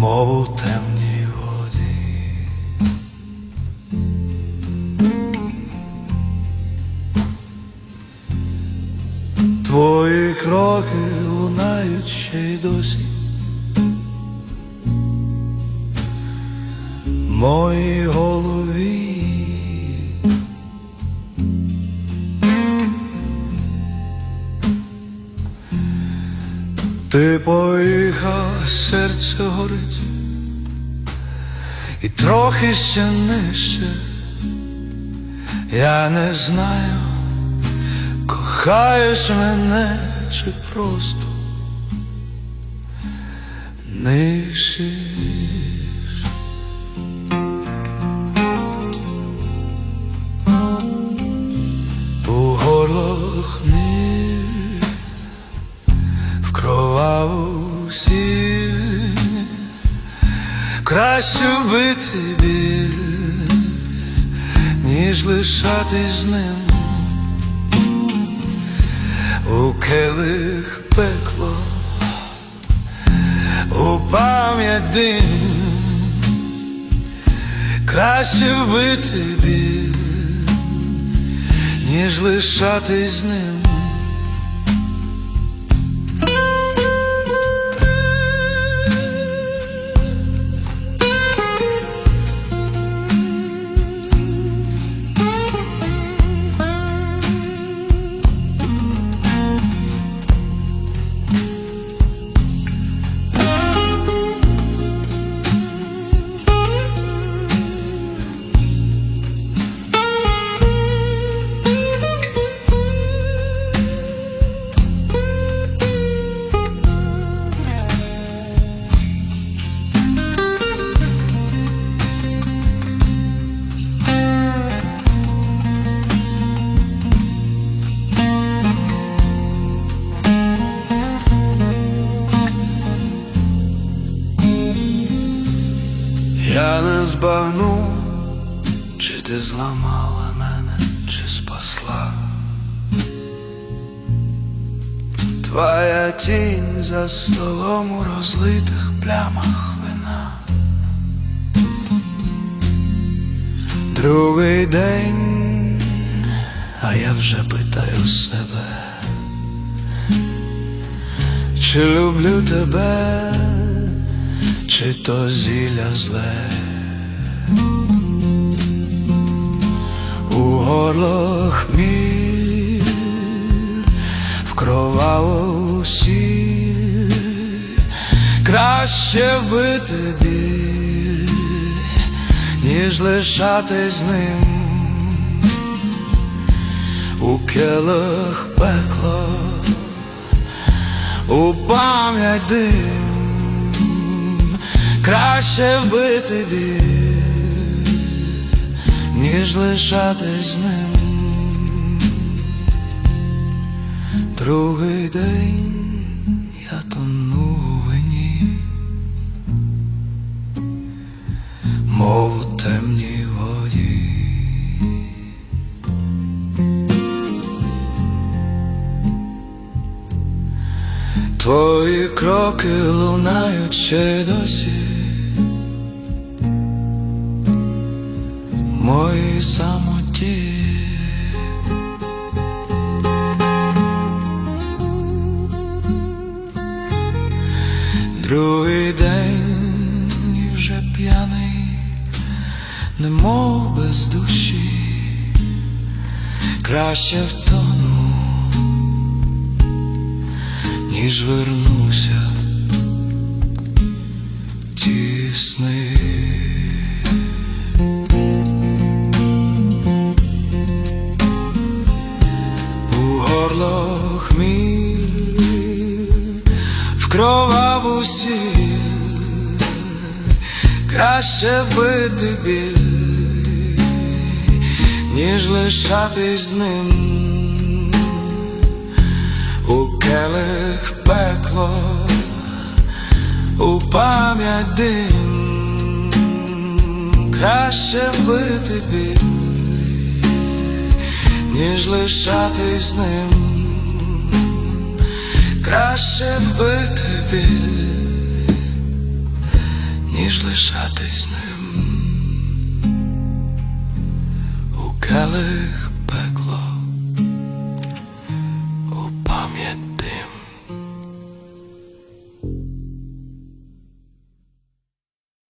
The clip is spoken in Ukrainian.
мов у темній воді. Твої кроки лунають ще й досі. Моїй голові. Ти поїхав, серце горить, і трохи ще нижче, я не знаю, кохаєш мене чи просто нишиш. Сіль краще вбити біль, ніж лишатись з ним у келих пекло, у пам'ять дим, краще вбити біль, ніж лишатись з ним. Збагну, чи ти зламала мене, чи спасла. Твоя тінь за столом у розлитих плямах вина. Другий день, а я вже питаю себе, чи люблю тебе чи то зілля зле у горлах міль, в кроваву сіль, краще вбити біль, ніж лишати з ним у келих пекло, у пам'ять дим краще вбити біль, ніж лишатись з ним. Другий день я тону у вині, мов темній воді. Твої кроки лунають ще досі. Моїй самоті. Другий день і вже п'яний, немов без душі, краще втону ніж вернуся в сіль, краще вбити біль, ніж лишатись з ним. У келих пекло, у пам'ять дим, краще вбити біль, ніж лишатись з ним, краще вбити біль, ніж лишатись ним у келих пекло.